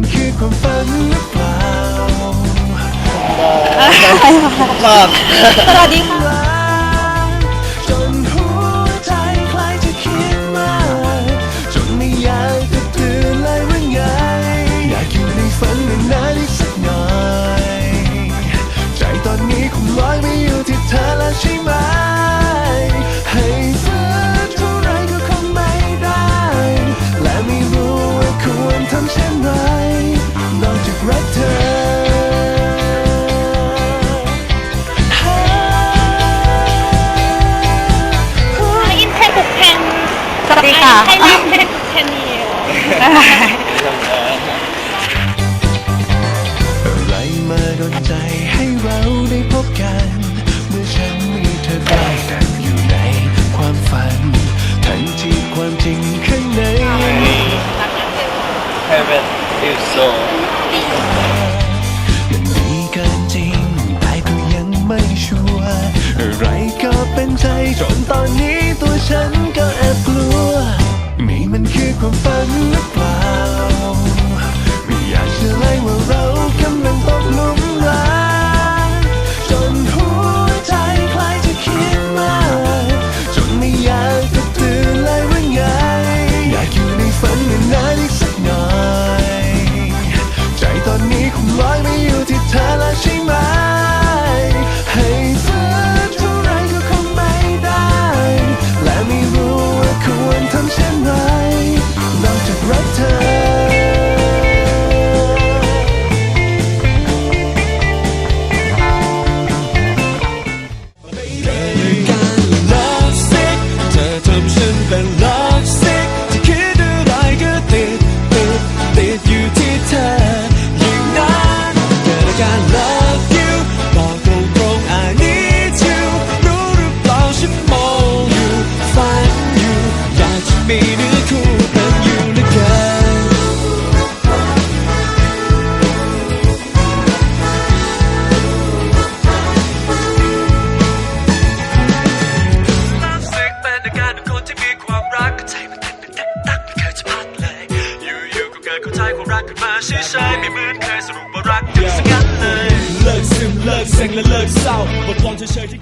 มันคือความฝันหรือเปล่าชอบสวัสดีค่ะจนหัวใจใคล้ายจะคิดมาก จนไม่อยากจะตื่นเลยว่าไง อยากอยู่ในฝันนานๆอีกสักหน่อย ใจตอนนี้คงลอยไม่ ค่ะใครเล่นเพนบุกเพนนี่อะไรมาดนใจให้เราได้พบกัน เมื่อฉันมีเธอใกล้กันอยู่ในความฝัน ทันทีความจริงข้างในยังมี Heaven is so มันดีเกินจริงแต่ก็ยังไม่ชัวร์อะไรก็เป็นใจจนตอนนี้ตัวฉันก็แอบกลัวนี่ มั ความรักขึ้นมาเฉยๆไม่เหมือนเคยสรุปว่ารักกันสักงั้นเลย เลิกซึมเลิกเซ็งและเลิกเศร้าบทกลอนเฉยๆที่